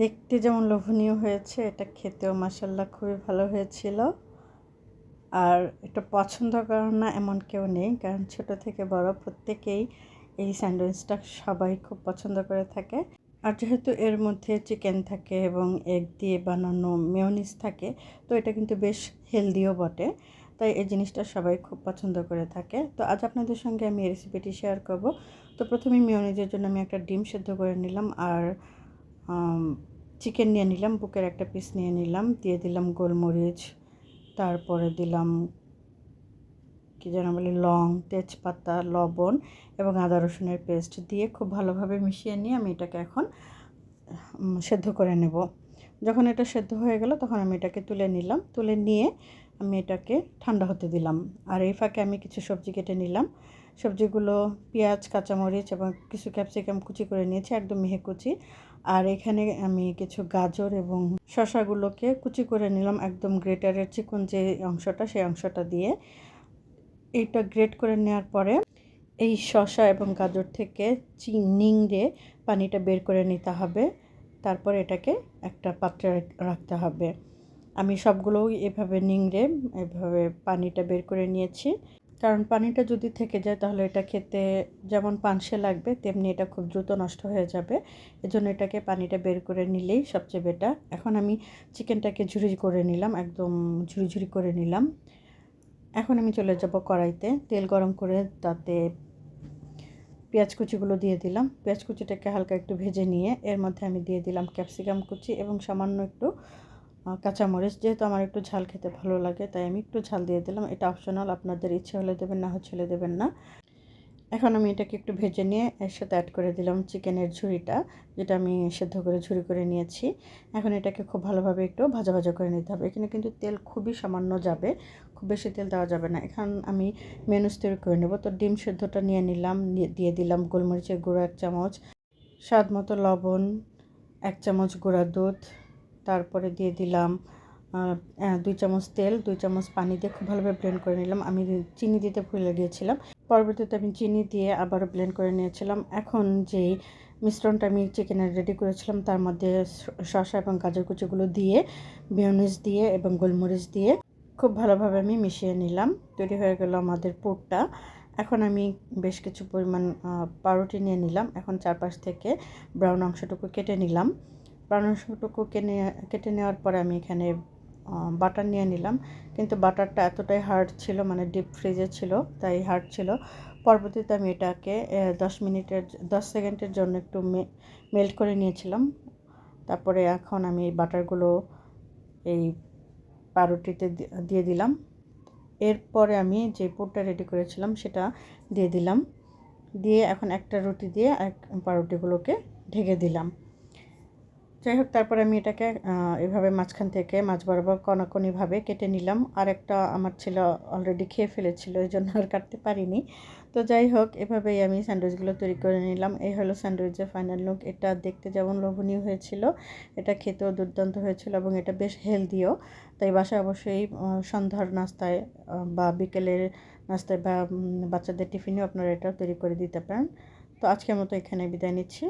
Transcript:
দেখতে যেমন লোভনীয় হয়েছে, এটা খেতেও মাসাল্লাহ খুবই ভালো হয়েছিল। আর এটা পছন্দ করে না এমন কেউ নেই, কারণ ছোট থেকে বড় প্রত্যেকেই এই স্যান্ডউইচটা সবাই খুব পছন্দ করে থাকে। আর যেহেতু এর মধ্যে চিকেন থাকে এবং এগ দিয়ে বানানো মেয়নিস থাকে, তো এটা কিন্তু বেশ হেলদিও বটে। তাই এই জিনিসটা সবাই খুব পছন্দ করে থাকে। তো আজ আপনাদের সঙ্গে আমি এই রেসিপিটি শেয়ার করব। তো প্রথমে মেয়নিজের জন্য আমি একটা ডিম সেদ্ধ করে নিলাম। আর চিকেন নিয়ে নিলাম, বুকের একটা পিস নিয়ে নিলাম, দিয়ে দিলাম গোলমরিচ, তারপরে দিলাম কী যেন বলি, লং, তেজপাতা, লবণ এবং আদা রসুনের পেস্ট দিয়ে খুব ভালোভাবে মিশিয়ে নিয়ে আমি এটাকে এখন সেদ্ধ করে নেব। যখন এটা সেদ্ধ হয়ে গেল তখন আমি এটাকে তুলে নিলাম, তুলে নিয়ে আমি এটাকে ঠান্ডা হতে দিলাম। আর এই ফাঁকে আমি কিছু সবজি কেটে নিলাম। সবজিগুলো, পেঁয়াজ, কাঁচামরিচ এবং কিছু ক্যাপসিকাম কুচি করে নিয়েছি, একদম মেহে কুচি। আর এখানে আমি কিছু গাজর এবং শশাগুলোকে কুচি করে নিলাম একদম গ্রেটারের চিকন যে অংশটা, সেই অংশটা দিয়ে। এইটা গ্রেট করে নেওয়ার পরে এই শশা এবং গাজর থেকে নিংড়ে পানিটা বের করে নিতে হবে। তারপর এটাকে একটা পাত্রে রাখতে হবে। আমি সবগুলোই এভাবে নিংড়ে, এভাবে পানিটা বের করে নিয়েছি। কারণ পানিটা যদি থেকে যায় তাহলে এটা খেতে যেমন পানসে লাগবে, তেমনি এটা খুব দ্রুত নষ্ট হয়ে যাবে। এজন্য এটাকে পানিটা বের করে নিলেই সবচেয়ে বেটার এখন আমি চিকেনটাকে ঝুরি করে নিলাম, একদম ঝুরি ঝুরি করে নিলাম। এখন আমি চলে যাব কড়াইতে, তেল গরম করে তাতে পেঁয়াজ কুচিগুলো দিয়ে দিলাম। পেঁয়াজ কুচিটাকে হালকা একটু ভেজে নিয়ে এর মধ্যে আমি দিয়ে দিলাম ক্যাপসিকাম কুচি এবং সামান্য একটু কাঁচামরিচ যেহেতু আমার একটু ঝাল খেতে ভালো লাগে, তাই আমি একটু ঝাল দিয়ে দিলাম। এটা অপশনাল আপনাদের ইচ্ছে হলে দেবেন, না হচ্ছে দেবেন না। এখন আমি এটাকে একটু ভেজে নিয়ে এর সাথে অ্যাড করে দিলাম চিকেনের ঝুড়িটা, যেটা আমি সেদ্ধ করে ঝুড়ি করে নিয়েছি। এখন এটাকে খুব ভালোভাবে একটু ভাজা ভাজা করে নিতে হবে। এখানে কিন্তু তেল খুবই সামান্য যাবে, খুব বেশি তেল দেওয়া যাবে না। এখন আমি মেনুস তৈরি করে নেব। তো ডিম সেদ্ধটা নিয়ে নিলাম দিয়ে দিলাম গোলমরিচের গুঁড়ো এক চামচ, স্বাদ মতো লবণ, এক চামচ গুঁড়া দুধ তারপরে দিয়ে দিলাম দুই চামচ তেল, দুই চামচ পানি দিয়ে খুব ভালোভাবে ব্লেন্ড করে নিলাম। আমি চিনি দিতে ভুলে গিয়েছিলাম। পরবর্তীতে আমি চিনি দিয়ে আবারও ব্লেন্ড করে নিয়েছিলাম। এখন যেই মিশ্রণটা আমি চিকেনের রেডি করেছিলাম, তার মধ্যে শসা এবং গাজর কুচিগুলো দিয়ে মেয়নিজ দিয়ে এবং গোলমরিচ দিয়ে খুব ভালোভাবে আমি মিশিয়ে নিলাম। তৈরি হয়ে গেল আমাদের পুরটা। এখন আমি বেশ কিছু পরিমাণ পাউরুটি নিয়ে নিলাম। এখন চারপাশ থেকে ব্রাউন অংশটুকু কেটে নিলাম। অংশটুকু কেটে কেটে নেওয়ার পরে আমি এখানে বাটার নিয়ে নিলাম। কিন্তু বাটারটা এতটাই হার্ড ছিল মানে ডিপ ফ্রিজে ছিল, তাই হার্ড ছিল। পরবর্তীতে আমি এটাকে দশ মিনিটের, দশ সেকেন্ডের জন্য একটু মেল্ট করে নিয়েছিলাম। তারপরে এখন আমি এই বাটারগুলো এই পাউরুটিতে দিয়ে দিলাম। এরপরে আমি যে পুরটা রেডি করেছিলাম, সেটা দিয়ে দিলাম। দিয়ে এখন একটা রুটি দিয়ে এক পাউরুটিগুলোকে ঢেকে দিলাম। যাই হোক তারপর আমি এটাকে এভাবে মাঝখান থেকে মাছ বরাবর কনাকনিভাবে কেটে নিলাম। আর একটা আমার ছেলে অলরেডি খেয়ে ফেলেছিল, এই জন্য আর কাটতে পারিনি। তো যাই হোক এভাবেই আমি স্যান্ডউইচগুলো তৈরি করে নিলাম। এই হলো স্যান্ডউইচের ফাইনাল লুক এটা দেখতে যেমন লোভনীয় হয়েছিল, এটা খেতেও দুর্দান্ত হয়েছিল এবং এটা বেশ হেলদিও তাই বাসায় অবশ্যই সন্ধ্যার নাস্তায় বা বিকেলের নাস্তায় বা বাচ্চাদের টিফিনেও আপনারা এটা তৈরি করে দিতে পারেন। তো আজকের মতো এখানে বিদায় নিচ্ছি।